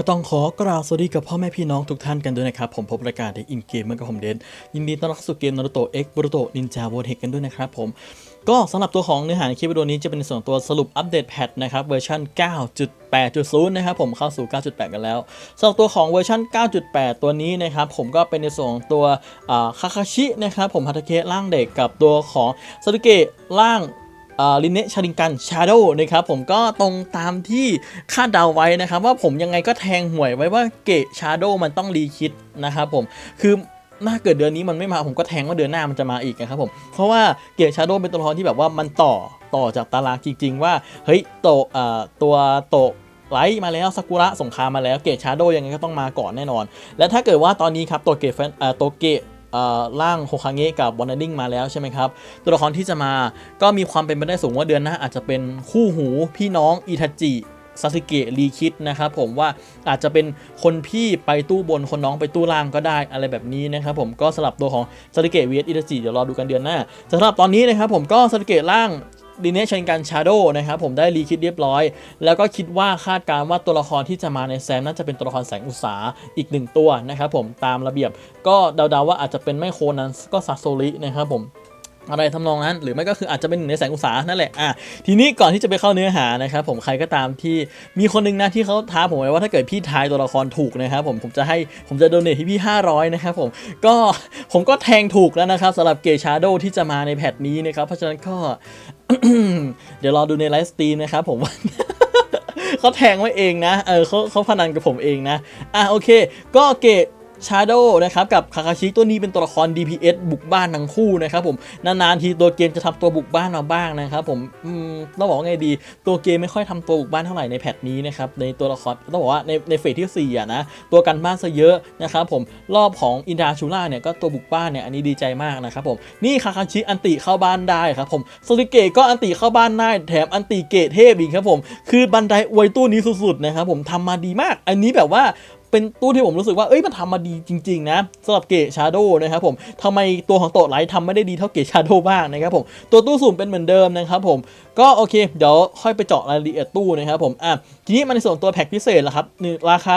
ก็ต้องขอกราบสวัสดีกับพ่อแม่พี่น้องทุกท่านกันด้วยนะครับ ผมพบรายการเด็กอินเกมเมื่อกับผมเดนยินดีต้อนรับสู่เกมนารูโตะเอ็กบรูโตนินจาโวเทคกันด้วยนะครับผมก็สำหรับตัวของเนื้อหาในคลิปวิดีโอนี้จะเป็นในส่วนตัวสรุปอัปเดตแพทนะครับเวอร์ชัน9.8.0 นะครับผมเข้าสู่ 9.8 กันแล้วสำหรับตัวของเวอร์ชัน9.8 ตัวนี้นะครับผมก็เป็นในส่วนตัวคาคาชินะครับผมฮัตเคะร่างเด็กกับตัวของซารุเกะร่าง ลินเนชาริงกันชาโดนะครับผมก็ตรงตามที่คาดเดาไว้นะครับว่าผมยังไงก็แทงหวยไว้ว่าเกะชาโดมันต้องรีคิดนะครับผมคือถ้าเกิดเดือนนี้มันไม่มาผมก็แทงว่าเดือนหน้ามันจะมาอีกนะครับผมเพราะว่าเกะชาโดเป็นตัวละครที่แบบว่ามันต่อต่อจากตารางจริง ๆ ว่าเฮ้ยโตะอ่าตัวโตไลท์มาแล้วซากุระสงครามมาแล้วเกะชาโดยังไงก็ต้องมาก่อนแน่นอน และถ้าเกิดว่าตอนนี้ครับตัวเกะแฟนอ่าตัวเกะเอ่อ ร่างโฮคาเงะกับวอนดิ้งมาแล้วใช่ไหมครับ ตัวละครที่จะมาก็มีความเป็นไปได้สูงว่าเดือนหน้าอาจจะเป็นคู่หูพี่น้องอิทาจิซาสึเกะรีคิดนะครับผมว่าอาจจะเป็นคนพี่ไปตู้บนคนน้องไปตู้ล่างก็ได้อะไรแบบนี้นะครับผมก็สลับตัวของซาสึเกะ vs อิทาจิเดี๋ยวรอดูกันเดือนหน้าสำหรับตอนนี้นะครับผมก็ซาสึเกะร่าง ดีเนชันการชาโดนะครับผมได้รีคิดเรียบร้อย แล้วก็คิดว่าคาดการณ์ว่าตัวละครที่จะมาในแซมน่าจะเป็นตัวละครแสงอุตสาอีกหนึ่งตัวนะครับผมตามระเบียบก็เดาๆว่าอาจจะเป็นไม่โคนันก็ซาโซรินะครับผม อะไรทำนองนั้น หรือไม่ก็คืออาจจะเป็นหนึ่งในแสงอุตสานั่นแหละอะทีนี้ก่อนที่จะไปเข้าเนื้อหานะครับผมใครก็ตามที่มีคนหนึงนะที่เขาท้าผมไว้ว่าถ้าเกิดพี่ทายตัวละครถูกนะครับผมผมจะให้ผมจะโดเนทให้พี่ 500 นะครับผมก็ผมก็แทงถูกแล้วนะครับสำหรับเกชาร์โดที่จะมาในแพทนี้นะครับเพราะฉะนั้นก็ เดี๋ยวรอดูในไลฟ์สตรีมนะครับผมว่าเขาแทงไว้เองนะ เออเขาเขาพนันกับผมเองนะ อะโอเค ก็เก ชาโดนะครับกับคาคาชิตัวนี้เป็นตัวละคร DPS บุกบ้านทั้งคู่นะครับผมนานๆทีตัวเกมจะทำตัวบุกบ้านมาบ้างนะครับผมต้องบอกว่าไงดี ตัวเกมไม่ค่อยทำตัวบุกบ้านเท่าไหร่ในแพทนี้นะครับในตัวละครต้องบอกว่าในในเฟสที่4อะนะตัวกันบ้านซะเยอะนะครับผมรอบของอินดาชูล่าเนี่ยก็ตัวบุกบ้านเนี่ยอันนี้ดีใจมากนะครับผมนี่คาคาชิอันติเข้าบ้านได้ครับผมโซลิเกะก็อันติเข้าบ้านได้แถมอันติเกตเทพอีกครับผมคือบันไดอวยตู้นี้สุดๆนะครับผมทำมาดีมาก อันนี้แบบว่า เป็นตู้ที่ผมรู้สึกว่าเอ้ยมันทำมาดีจริง ๆ นะสำหรับเกตชาโดนะครับผมทำไมตัวของโตะไลท์ทำไม่ได้ดีเท่าเกตชาโดบ้างนะครับผมตัวตู้สุ่มเป็นเหมือนเดิมนะครับผมก็โอเค เดี๋ยวค่อยไปเจาะรายละเอียดตู้นะครับผมอะทีนี้มาในส่วนตัวแพ็กพิเศษละครับหนึ่งราคา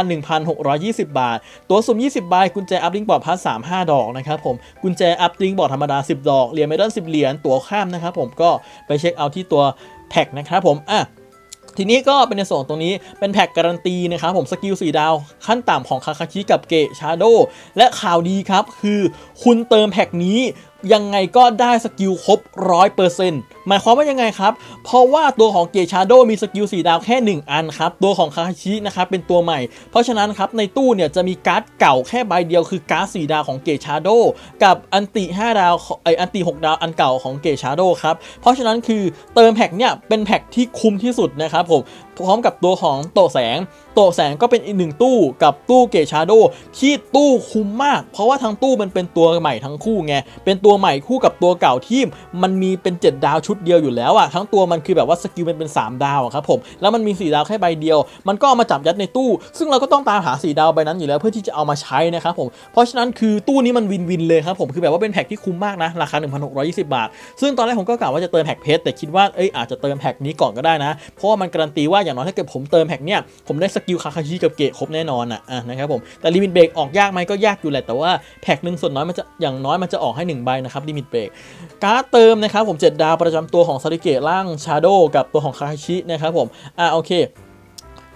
1,620 บาท ตัวสุ่ม 20 ใบกุญแจอัพลิงก์บอร์ดพัส3 5ดอกนะครับผมกุญแจอัพลิงก์บอร์ดธรรมดา 10 ดอกเหรียญเมดัล10 เหรียญตัวข้ามนะครับผมก็ไปเช็คเอาที่ตัวแท็กนะครับผมอะ ทีนี้ก็เป็นในส่วนตรงนี้เป็นแพ็กการันตีนะครับผมสกิล4ดาว ขั้นต่ำของคาคาชิกับเกะชาโดและข่าวดีครับ คือคุณเติมแพ็กนี้ ยังไงก็ได้สกิลครบ100%หมายความว่ายังไงครับ เพราะว่าตัวของเกชาโดมีสกิล4ดาวแค่ 1 อันครับ ตัวของคาคาชินะครับเป็นตัวใหม่ เพราะฉะนั้นครับในตู้เนี่ยจะมีการ์ดเก่าแค่ใบเดียวคือการ์ด4ดาวของเกชาโดกับอันติ5ดาวไออันติ6ดาวอันเก่าของเกชาโดครับ เพราะฉะนั้นคือเติมแพ็กเนี่ยเป็นแพ็กที่คุ้มที่สุดนะครับผม พร้อมกับตัวของโตแสง โตแสงก็เป็นอีกหนึ่งตู้กับตู้เกชาโดที่ตู้คุ้มมาก เพราะว่าทั้งตู้มันเป็นตัวใหม่ทั้งคู่ไง เป็นตัวใหม่คู่กับตัวเก่าที่มันมีเป็น 7 ดาวชุดเดียวอยู่แล้วอะทั้งตัวมันคือแบบว่าสกิลมันเป็น 3 ดาวครับผม แล้วมันมี 4 ดาวแค่ใบเดียว มันก็เอามาจับยัดในตู้ ซึ่งเราก็ต้องตามหา 4 ดาวใบนั้นอยู่แล้วเพื่อที่จะเอามาใช้นะครับผม เพราะฉะนั้นคือตู้นี้มันวินวินเลยครับผม คือแบบว่าเป็นแพ็กที่คุ้มมากนะ ราคา 1,620 บาท ซึ่งตอนแรกผมก็กะว่าจะเติมแพ็กเพชรแต่คิดว่าเอ้ยอาจจะเติมแพ็กนี้ก่อนก็ได้นะ เพราะว่ามันการันตีว่าอย่างน้อยถ้าเกิดผมเติมแฮกเนี่ยผมได้สกิลคาคาชิกับเกะครบแน่นอนอะอะนะครับผมแต่ลิมิตเบรกออกยากไหมก็ยากอยู่แหละแต่ว่าแพ็กหนึ่งส่วนน้อยมันจะอย่างน้อยมันจะออกให้1ใบนะครับลิมิตเบรกการ์ดเติมนะครับผม7ดาวประจำตัวของซาริเกะร่างชาโดกับตัวของคาคาชินะครับผมอะโอเค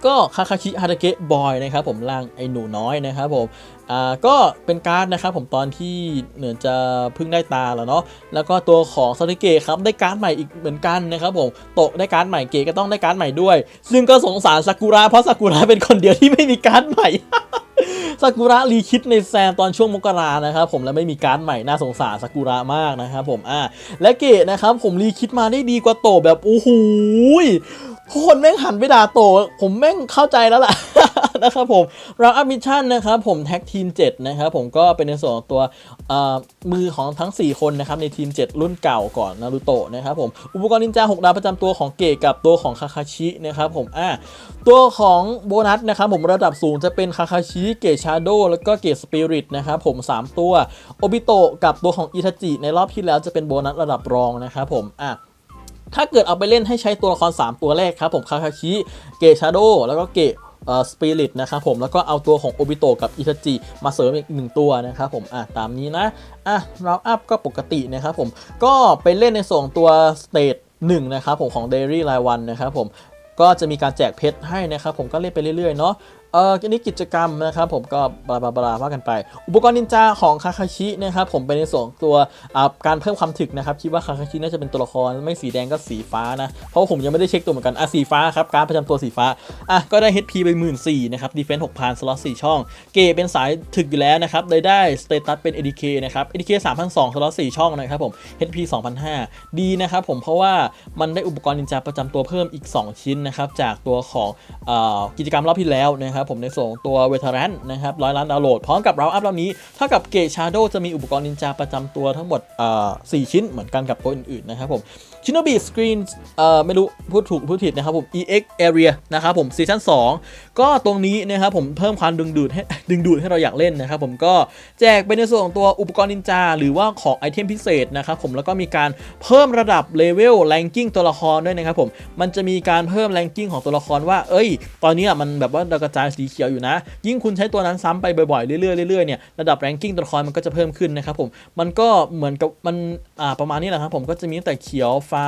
ก็คาคาชิฮาตาเกะบอยนะครับผมร่างไอ้หนูน้อยนะครับผม อ่าก็เป็นการ์ดนะครับผมตอนที่เหมือจะพิ่งได้ตาแล้วเนาะแล้วก็ตัวของซาริเกะครับได้การ์ดใหม่อีกเหมือนกันนะครับผมโตะได้การ์ดใหม่เกะก็ต้องได้การ์ดใหม่ด้วย ซึ่งก็สงสารซากุระเพราะซากุระเป็นคนเดียวที่ไม่มีการ์ดใหม่ซากุระรีคิดในแซมตอนช่วงมกรานะครับผมแล้วไม่มีการ์ดใหม่น่าสงสารซากุระมากนะครับผมอ่าและเกะนะครับผมรีคิดมาได้ดีกว่าโตะแบบโอ้โหคนแม่งหันไปด่าโตะผมแม่งเข้าใจแล้วล่ะ นะครับผมเราอัพมิชชั่นนะครับผมแท็กทีม 7 นะครับผมก็เป็นในส่วนของตัวมือของทั้ง 4 คนนะครับในทีม 7 รุ่นเก่าก่อนนารูโตะนะครับผมอุปกรณ์นินจา 6 ดาวประจำตัวของเกะกับตัวของคาคาชินะครับผมอ่าตัวของโบนัสนะครับผมระดับสูงจะเป็นคาคาชิเกตชาโดแล้วก็เกตสปิริตนะครับผม 3 ตัวโอบิโตะกับตัวของอิทาจิในรอบที่แล้วจะเป็นโบนัสระดับรองนะครับผมอะถ้าเกิดเอาไปเล่นให้ใช้ตัวละคร 3 ตัวแรกครับผมคาคาชิ เกชาโด แล้วก็เก เอ่อสปิริตนะครับผมแล้วก็เอาตัวของโอบิโตะกับอิทาจิมาเสริมอีกหนึ่งตัวนะครับผมอะตามนี้นะอะราวอัพก็ปกตินะครับผมก็ไปเล่นในส่วนของตัวสเตทหนึ่งนะครับผมของเดลี่รายวันนะครับผมก็จะมีการแจกเพชรให้นะครับผมก็เล่นไปเรื่อยๆเนาะ เอออันนี้กิจกรรมนะครับผมก็บลาบลาบลาว่ากันไป อุปกรณ์นินจาของคาคาชินะครับผมเป็นในส่วนของตัวการเพิ่มความถึกนะครับคิดว่าคาคาชิน่าจะเป็นตัวละครไม่สีแดงก็สีฟ้านะเพราะผมยังไม่ได้เช็คตัวเหมือนกันอะสีฟ้าครับการประจำตัวสีฟ้าอะก็ได้ HP ไป1 4ื่นนะครับดีเฟนซ์หกพันสล็อตสี่ช่อง เกเป็นสายถึกอยู่แล้วนะครับเลยได้สเตตัสเป็น ADK นะครับ ADK 3,200สองสล็อตสี่ช่องนะครับผม HP 2,500ดีนะครับผมเพราะว่ามันได้อุปกรณ์นินจาประจำตัวเพิ่มอีก 2 ชิ้นนะครับจากตัวของอกิจกรรมรอบที่แล้วนะครับผมในส่วนของตัวเวท r รนนะครับร้อยล้านดาวน์โหลด พร้อมกับเราอัพรอบนี้เท่ากับเกตชาโดจะมีอุปกรณ์นินจาประจำตัวทั้งหมดเอ่อสี่ชิ้นเหมือนกันกับตัวอื่นๆนะครับผมชินโนบิสกรีนเอ่อไม่รู้พูดถูกพูดผิดนะครับผม EX Area นะครับผมซีซั่น2ก็ตรงนี้นะครับผมเพิ่มความดึงดูดให้ดึงดูดให้เราอยากเล่นนะครับผมก็แจกไปในส่วนของตัวอุปกรณ์นินจา หรือว่าของไอเทมพิเศษนะครับผมแล้วก็มีการเพิ่มระดับเลเวลแรงกิ้งตัวละครด้วยนะครับผมมันจะมีการเพิ่มแรงกิ้งของตัวละครว่า เอ้ย ตอนนี้มันแบบว่าดากระจายสีเขียวอยู่นะ ยิ่งคุณใช้ตัวนั้นซ้ำไปบ่อยๆเรื่อยๆเรื่อยๆเนี่ยระดับแรงกิ้งตัวละครมันก็จะเพิ่มขึ้นนะครับผมมันก็เหมือนกับมันอ่าประมาณนี้แหละครับผมก็จะมีตั้งแต่เขียวฟ้า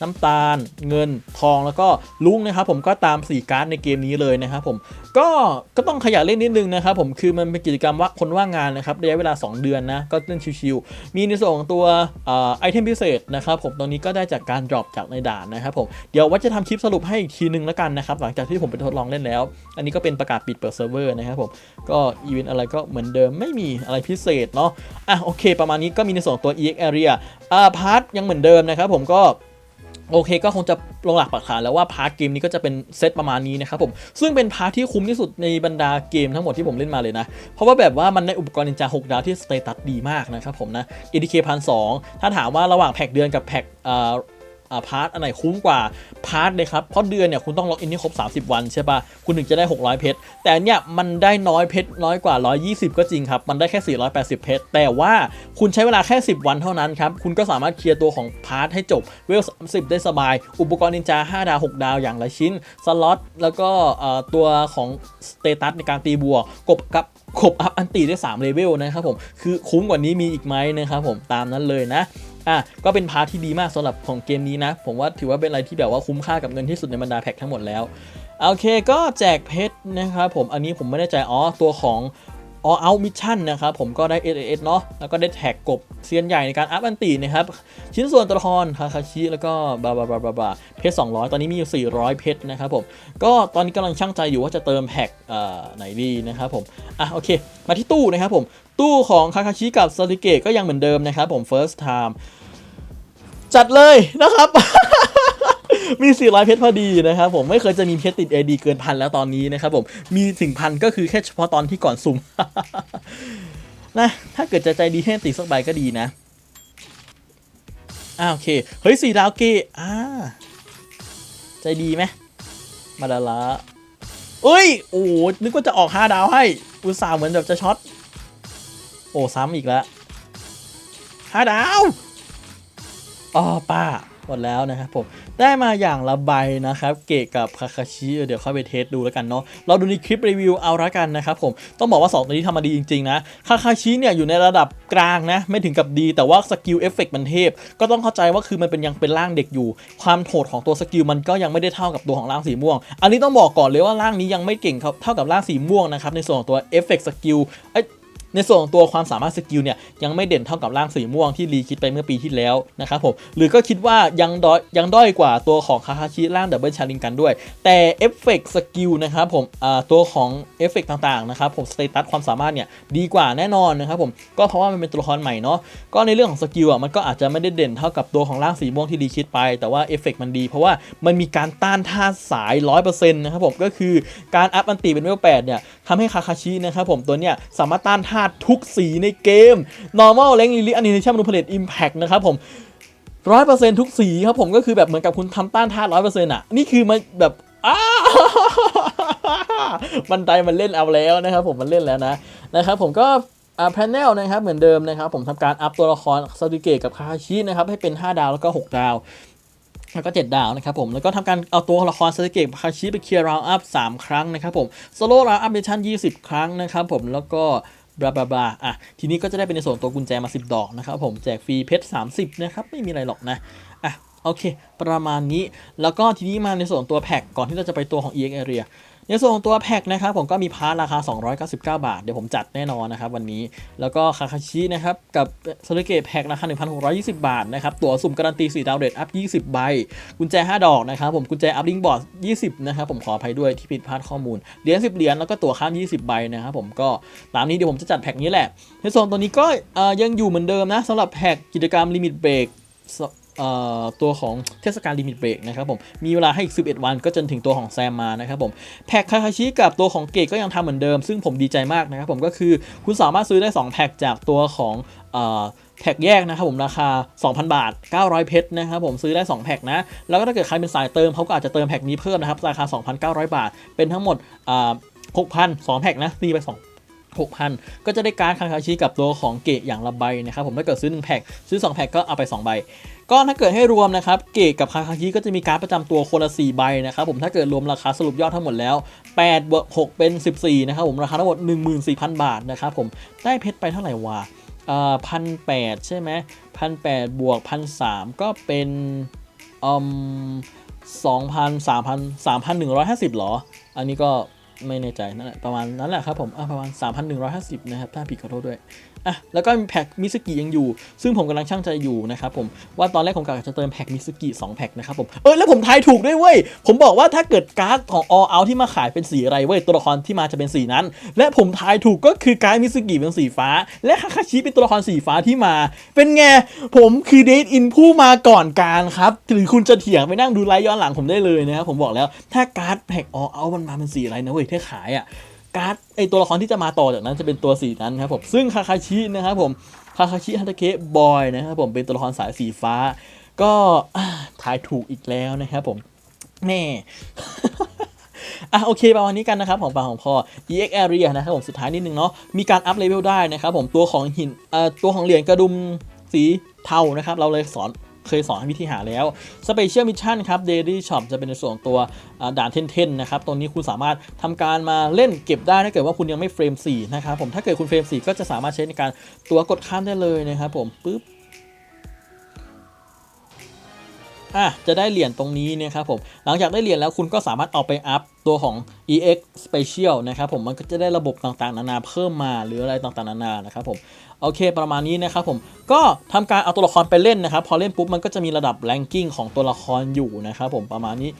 น้ำตาล เงินทองแล้วก็ลุงนะครับผมก็ตามสีการ์ดในเกมนี้เลยนะครับผมก็ก็ต้องขยันเล่นนิดนึงนะครับผมคือมันเป็นกิจกรรมว่าคนว่างงานนะครับระยะเวลา 2 เดือนนะก็เล่นชิวๆมีในส่วนของตัวอไอเทมพิเศษนะครับผมตรงนี้ก็ได้จากการดรอปจากในด่านนะครับผมเดี๋ยวว่าจะทำคลิปสรุปให้อีกทีนึงแล้วกันนะครับหลังจากที่ผมไปทดลองเล่นแล้ว อันนี้ก็เป็นประกาศปิดเปิดเซิร์ฟเวอร์นะครับผมก็อีเวนต์อะไรก็เหมือนเดิมไม่มีอะไรพิเศษเนาะอะโอเค ประมาณนี้ก็มีในส่วนของตัว EX Area อ่าพาร์ทยังเหมือนเดิมนะครับผมก็โอเคก็คงจะลงหลักปักฐานแล้วว่าพาร์ทเกมนี้ก็จะเป็นเซตประมาณนี้นะครับผมซึ่งเป็นพาร์ทที่คุ้มที่สุดในบรรดาเกมทั้งหมดที่ผมเล่นมาเลยนะ เพราะว่าแบบว่ามันได้อุปกรณ์นินจา6ดาวที่สเตตัสดีมากนะครับผมนะ EDK พันสถ้าถามว่าระหว่างแพ็กเดือนกับแพ็กอ่า พาร์ทอันไหนคุ้มกว่าพาร์ทเลยครับ เพราะเดือนเนี่ยคุณต้องล็อกอินที่ครบ 30 วันใช่ปะคุณถึงจะได้ 600 เพชร แต่อันเนี่ยมันได้น้อยเพชรน้อยกว่า 120 ก็จริงครับ มันได้แค่ 480 เพชร แต่ว่าคุณใช้เวลาแค่ 10 วันเท่านั้นครับ คุณก็สามารถเคลียร์ตัวของพาร์ทให้จบ เวล 30 ได้สบาย อุปกรณ์นินจา 5 ดาว 6 ดาวอย่างละชิ้น สล็อต แล้วก็ตัวของสเตตัสในการตีบวก กบกับขบอัพอันตีได้ 3 เลเวลนะครับผม คือคุ้มกว่านี้มีอีกไหมนะครับผม ตามนั้นเลยนะ อะก็เป็นพาร์ทที่ดีมากสำหรับของเกมนี้นะ ผมว่าถือว่าเป็นอะไรที่แบบว่าคุ้มค่ากับเงินที่สุดในบรรดาแพ็คทั้งหมดแล้วโอเคก็แจกเพชรนะครับผมอันนี้ผมไม่แน่ใจอ๋อตัวของออเอามิชชั่นนะครับผมก็ได้ S S เนาะแล้วก็ได้แท็กกบเซียนใหญ่ในการอัพอันตีนะครับ ชิ้นส่วนตัวละครคาคาชิ แล้วก็บาบาบาบาบาเพชร 200 ตอนนี้มีอยู่ 400 เพชรนะครับผมก็ตอนนี้กำลังช่างใจอยู่ว่าจะเติมแพ็กเอ่อไหนดีนะครับผม อะโอเค มาที่ตู้นะครับผม ตู้ของคาคาชิกับซาริเกะก็ยังเหมือนเดิมนะครับผม first time จัดเลยนะครับ มี 400 เพชรพอดีนะครับผมไม่เคยจะมีเพชรติด AD เกินพันแล้วตอนนี้นะครับผมมีถึงพันก็คือแค่เฉพาะตอนที่ก่อนสุ่มนะถ้าเกิดจะใจดีให้ติดสักใบก็ดีนะอ่าโอเค เฮ้ยสี่ดาวเกอ่าใจดีไหมมาดาละเอ้ย โอ้นึกว่าจะออก5ดาวให้ อุตส่าห์เหมือนแบบจะช็อต โอ้ ซ้ำอีกแล้วห้าดาว อ๋อป้าหมดแล้วนะครับผมได้มาอย่างละใบนะครับ เกะกับคาคาชิเดี๋ยวเข้าไปเทสดูแล้วกันเนาะเราดูในคลิปรีวิวเอาละกันนะครับผมต้องบอกว่า 2 ตัวนี้ทำมาดีจริง ๆ นะคาคาชิเนี่ยอยู่ในระดับกลางนะ ไม่ถึงกับดีแต่ว่าสกิลเอฟเฟกมันเทพ ก็ต้องเข้าใจว่าคือมันเป็นยังเป็นร่างเด็กอยู่ ความโหดของตัวสกิลมันก็ยังไม่ได้เท่ากับตัวของร่างสีม่วง อันนี้ต้องบอกก่อนเลยว่าร่างนี้ยังไม่เก่งเท่ากับร่างสีม่วงนะครับในส่วนของตัวเอฟเฟกสกิลเอ้ย ในส่วนของตัวความสามารถสกิลเนี่ยยังไม่เด่นเท่ากับร่างสีม่วงที่รีคิดไปเมื่อปีที่แล้วนะครับผมหรือก็คิดว่ายังด้อยยังด้อยกว่าตัวของคาคาชิร่างดับเบิลชาริงกันด้วย แต่เอฟเฟกสกิลนะครับผมตัวของเอฟเฟกต่างๆนะครับผมสเตตัสความสามารถเนี่ยดีกว่าแน่นอนนะครับผมก็เพราะว่ามันเป็นตัวละครใหม่เนาะก็ในเรื่องของสกิลอะมันก็อาจจะไม่ได้เด่นเท่ากับตัวของร่างสีม่วงที่รีคิดไป แต่ว่าเอฟเฟกมันดี เพราะว่ามันมีการต้านท่าสาย 100%นะครับผมก็คือการอัพอันตีเป็นเวล8เนี่ย ทำให้คาคาชินะครับผมตัวเนี้ยสามารถต้านท่าทุกสีในเกม normal แรงลิลิอัน i น a t i o n มนุเพลต impact นะครับผมร้อยเปอร์เซ็นต์ทุกสีครับผมก็คือแบบเหมือนกับคุณทำต้านท่าร้อยเปอร์เซ็นต์อะ นี่คือมันแบบอ้าบันไดมันเล่นเอาแล้วนะครับผมมันเล่นแล้วนะนะครับผมก็อ่าแพนเนลนะครับเหมือนเดิมนะครับผมทำการอัพตัวละครซาดิเกะกับคาคาชินะครับให้เป็น 5 ดาวแล้วก็ 6 ดาว แล้วก็7ดาวนะครับผม แล้วก็ทำการเอาตัวละครซาสึเกะคาชิไปเคลียร์ราวอัพ3ครั้งนะครับผมโซโล่ราวอัพเมชั่น20 ครั้งนะครับผม แล้วก็บลาบลาบลาอะ ทีนี้ก็จะได้เป็นในส่วนตัวกุญแจมา 10 ดอกนะครับผม แจกฟรีเพชร 30 นะครับ ไม่มีอะไรหรอกนะ อะ โอเค ประมาณนี้ แล้วก็ทีนี้มาในส่วนตัวแพ็กก่อนที่เราจะไปตัวของ EX Area ในส่วนของตัวแพ็กนะครับผมก็มีพาร์ทราคา 299 บาท เดี๋ยวผมจัดแน่นอนนะครับวันนี้แล้วก็คาคาชินะครับกับซารุเกะแพ็กราคา 1,620บาทนะครับตั๋วสุ่มการันตี 4 ดาวเรทอัพ 20 ใบ กุญแจ 5 ดอกนะครับผมกุญแจอัพลิงบอร์ด 20 นะครับผมขออภัยด้วยที่ผิดพลาดข้อมูล เหรียญ 10 เหรียญแล้วก็ตั๋วข้าม 20 ใบนะครับผมก็ตามนี้เดี๋ยวผมจะจัดแพ็กนี้แหละในส่วนตัวนี้ก็ยังอยู่เหมือนเดิมนะสำหรับแพ็กกิจกรรมลิมิตเบรก ตัวของเทศกาลลิมิตเบรกนะครับผม มีเวลาให้อีก 11 วันก็จนถึงตัวของแซมมานะครับผม แพ็คคาคาชิกับตัวของเกตก็ยังทำเหมือนเดิม ซึ่งผมดีใจมากนะครับผมก็คือคุณสามารถซื้อได้ 2 แพ็คจากตัวของแพ็คแยกนะครับผมราคา 2,000 บาท 900 เพชรนะครับผมซื้อได้ 2 แพ็คนะ แล้วก็ถ้าเกิดใครเป็นสายเติมเขาก็อาจจะเติมแพ็คนี้เพิ่มนะครับราคา 2,900 บาท เป็นทั้งหมด6,000 2แพ็คนะตีไป2 6,000 ก็จะได้การ์ดคาคาชิกับตัวของเกะอย่างละใบนะครับผมถ้าเกิดซื้อ1แพ็คซื้อ2แพ็คก็เอาไป 2 ใบ ก็ถ้าเกิดให้รวมนะครับเกะกับคาคาชิก็จะมีการ์ดประจำตัวคนละ 4 ใบนะครับผมถ้าเกิดรวมราคาสรุปยอดทั้งหมดแล้ว8บวก6เป็น 14นะครับผมราคาทั้งหมด 14,000 บาทนะครับผมได้เพชรไปเท่าไหร่วะอ่าพันแปดใช่ไหมพันแปดบวกพันสามก็เป็นอืมสองพันสามพันสามพันหนึ่งร้อยห้าสิบหรอ อันนี้ก็ ไม่แน่ใจนั่นแหละประมาณนั้นแหละครับผมอะประมาณ 3,150 นะครับ ถ้าผิดขอโทษด้วย อะแล้วก็มีแพ็คมิสกิยังอยู่ ซึ่งผมกำลังช่างใจอยู่นะครับผมว่าตอนแรกผมกะจะเติมแพ็คมิสกิ2แพ็คนะครับผมเออแล้วผมทายถูกด้วยเว้ย ผมบอกว่าถ้าเกิดการ์ดของ all out ที่มาขายเป็นสีอะไรเว้ยตัวละครที่มาจะเป็นสีนั้น และผมทายถูกก็คือการ์ดมิสกิเป็นสีฟ้า และคาคาชิเป็นตัวละครสีฟ้าที่มา เป็นไงผมคือเดทอินผู้มาก่อนการครับหรือคุณจะเถียงไปนั่งดูไลฟ์ย้อนหลังผมได้เลยนะครับผมบอกแล้วถ้าการ์ดแพ็ค all out มันมาเป็นสีอะไรนะเว้ยถ้าขายอะ การ์ดไอตัวละครที่จะมาต่อจากนั้นจะเป็นตัวสีนั้นครับผมซึ่งคาคาชินะครับผมคาคาชิฮันเตเกะบอยนะครับผมเป็นตัวละครสายสีฟ้า ก็อ่าทายถูกอีกแล้วนะครับผมแม่อะโอเคประมาณนี้กันนะครับของปากของพอ EX Area นะครับผมสุดท้ายนิดนึงเนาะมีการอัพเลเวลได้นะครับผมตัวของหินเอ่อตัวของเหรียญกระดุมสีเทานะครับ เราเลยสอน เคยสอนวิธีหาแล้ว Special Mission ครับ Daily Shop จะเป็นในส่วนของตัวด่านเทนๆนะครับตรงนี้คุณสามารถทำการมาเล่นเก็บได้ถ้าเกิดว่าคุณยังไม่เฟรม4นะครับผมถ้าเกิดคุณเฟรม4ก็จะสามารถใช้ในการตัวกดข้ามได้เลยนะครับผมปึ๊บ อะจะได้เหรียญตรงนี้นะครับผมหลังจากได้เหรียญแล้วคุณก็สามารถเอาไปอัพตัวของ EX Special นะครับผมมันก็จะได้ระบบต่างๆ นานาเพิ่มมาหรืออะไรต่างๆ นานานะครับผมโอเคประมาณนี้นะครับผมก็ทำการเอาตัวละครไปเล่นนะครับพอเล่นปุ๊บมันก็จะมีระดับ ranking ของตัวละครอยู่นะครับผมประมาณนี้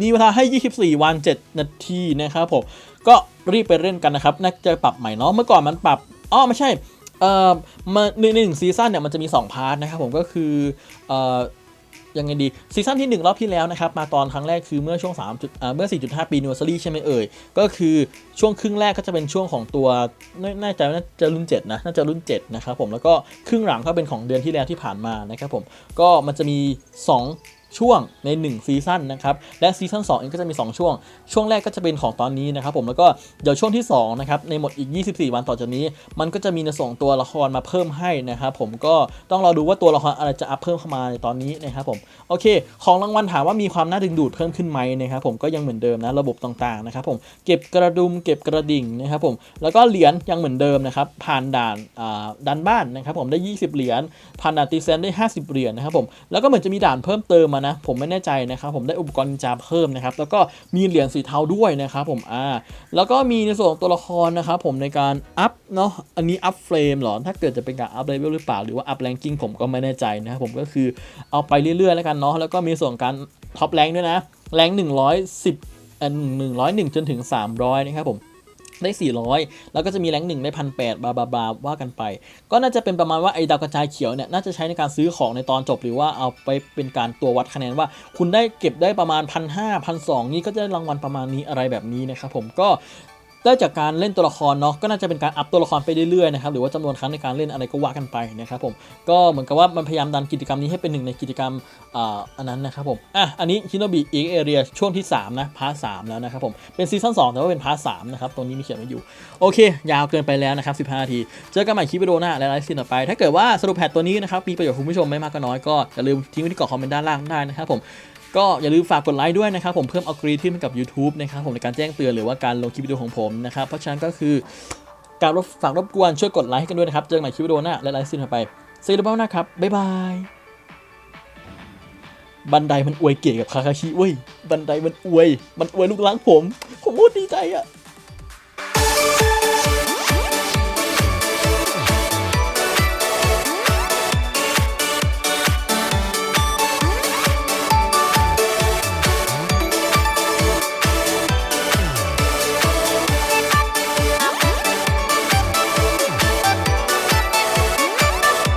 มีเวลาให้ 24 วัน 7 นาทีนะครับผมก็รีบไปเล่นกันนะครับน่าจะปรับใหม่เนาะเมื่อก่อนมันปรับอ๋อไม่ใช่เอ่อมาในหนึ่งซีซั่นเนี่ยมันจะมี 2 พาร์ทนะครับผมก็คือเอ่อ ยังไงดีซีซั่นที่ 1 รอบที่แล้วนะครับ มาตอนครั้งแรกคือเมื่อช่วง3จุดเมื่อ 4.5 ปีนิวเซอรี่ใช่ไหมเอ่ย ก็คือช่วงครึ่งแรกก็จะเป็นช่วงของตัวน่าน่าจะน่าจะรุ่น 7 นะ น่าจะรุ่น 7 นะครับผมแล้วก็ครึ่งหลังก็เป็นของเดือนที่แล้วที่ผ่านมานะครับผมก็มันจะมี 2 ช่วงใน1ซีซั่นนะครับและซีซั่น2เองก็จะมี 2 ช่วง ช่วงแรกก็จะเป็นของตอนนี้นะครับผมแล้วก็เดี๋ยวช่วงที่2นะครับในหมดอีก 24 วันต่อจากนี้ มันก็จะมีในส่งตัวละครมาเพิ่มให้นะครับผมก็ต้องรอดูว่าตัวละครอะไรจะอัพเพิ่มเข้ามาในตอนนี้นะครับผมโอเค ของรางวัลถามว่ามีความน่าดึงดูดเพิ่มขึ้นไหมนะครับผมก็ยังเหมือนเดิมนะระบบต่างๆนะครับผมเก็บกระดุมเก็บกระดิ่งนะครับผมแล้วก็เหรียญยังเหมือนเดิมนะครับผ่านด่านอ่าดันบ้านนะครับผมได้ 20 เหรียญผ่านด่านตีเซนได้ 50 เหรียญนะครับผมแล้วก็เหมือนจะมีด่านเพิ่มเติมมานะ ผมไม่แน่ใจนะครับ ผมได้อุปกรณ์นินจาเพิ่มนะครับ แล้วก็มีเหรียญสีเทาด้วยนะครับผมอ่าแล้วก็มีในส่วนของตัวละครนะครับผมในการอัพเนาะอันนี้อัพเฟรมหรอถ้าเกิดจะเป็นการอัพเลเวลหรือเปล่าหรือว่าอัพแรงกิ้งผมก็ไม่แน่ใจนะครับผมก็คือเอาไปเรื่อยๆแล้วกันเนาะแล้วก็มีส่วนการท็อปแรงด้วยนะแรง110อัน101จนถึง 300 นะครับผม ได้ 400 แล้วก็จะมีแรงหนึ่งได้พันแปดบาบาบาว่ากันไป ก็น่าจะเป็นประมาณว่าไอ้ดาวกระจายเขียวเนี่ยน่าจะใช้ในการซื้อของในตอนจบหรือว่าเอาไปเป็นการตัววัดคะแนนว่า คุณได้เก็บได้ประมาณพันห้าพันสองนี่ก็จะรางวัลประมาณนี้อะไรแบบนี้นะครับผมก็ ได้จากการเล่นตัวละครเนาะก็น่าจะเป็นการอัพตัวละครไปเรื่อยๆนะครับหรือว่าจำนวนครั้งในการเล่นอะไรก็ว่ากันไปนะครับผมก็เหมือนกับว่ามันพยายามดันกิจกรรมนี้ให้เป็นหนึ่งในกิจกรรมอ่าอันนั้นนะครับผมอะอันนี้ฮิโนบิอีกเอเรียช่วงที่3นะพาร์ทสแล้วนะครับผมเป็นซีซั่น2แต่ว่าเป็นพาร์ทสนะครับตรงนี้มีเขียนไว้อยู่โอเค ยาวเกินไปแล้วนะครับ15นาที เจอกันใหม่คลิปวิดีโอหน้าและไลฟ์สตรีมต่อไป ถ้าเกิดว่าสรุปแพทตัวนี้นะครับมีประโยชน์คุณผู้ชมไม่มากก็น้อยก็อย่าลืมทิ้งไว้ที่กล่องคอมเมนต์ด้านล่างได้นะครับผม ก็อย่าลืมฝากกดไลค์ด้วยนะครับผมเพิ่มอัลกอริทึมให้กับ YouTube นะครับผมในการแจ้งเตือนหรือว่าการลงคลิปวิดีโอของผมนะครับเพราะฉะนั้นก็คือการรบฝากรบกวนช่วยกดไลค์ให้กันด้วยนะครับ เจอกันใหม่คลิปวิดีโอหน้าและไลฟ์ซีนต่อไปซีรีส์บ้านะครับ บ๊ายบาย บันไดมันอวยเก๋กับคาคาชิเว้ย บันไดมันอวย มันอวยลูกหล้างผม ผมโคตรดีใจอะ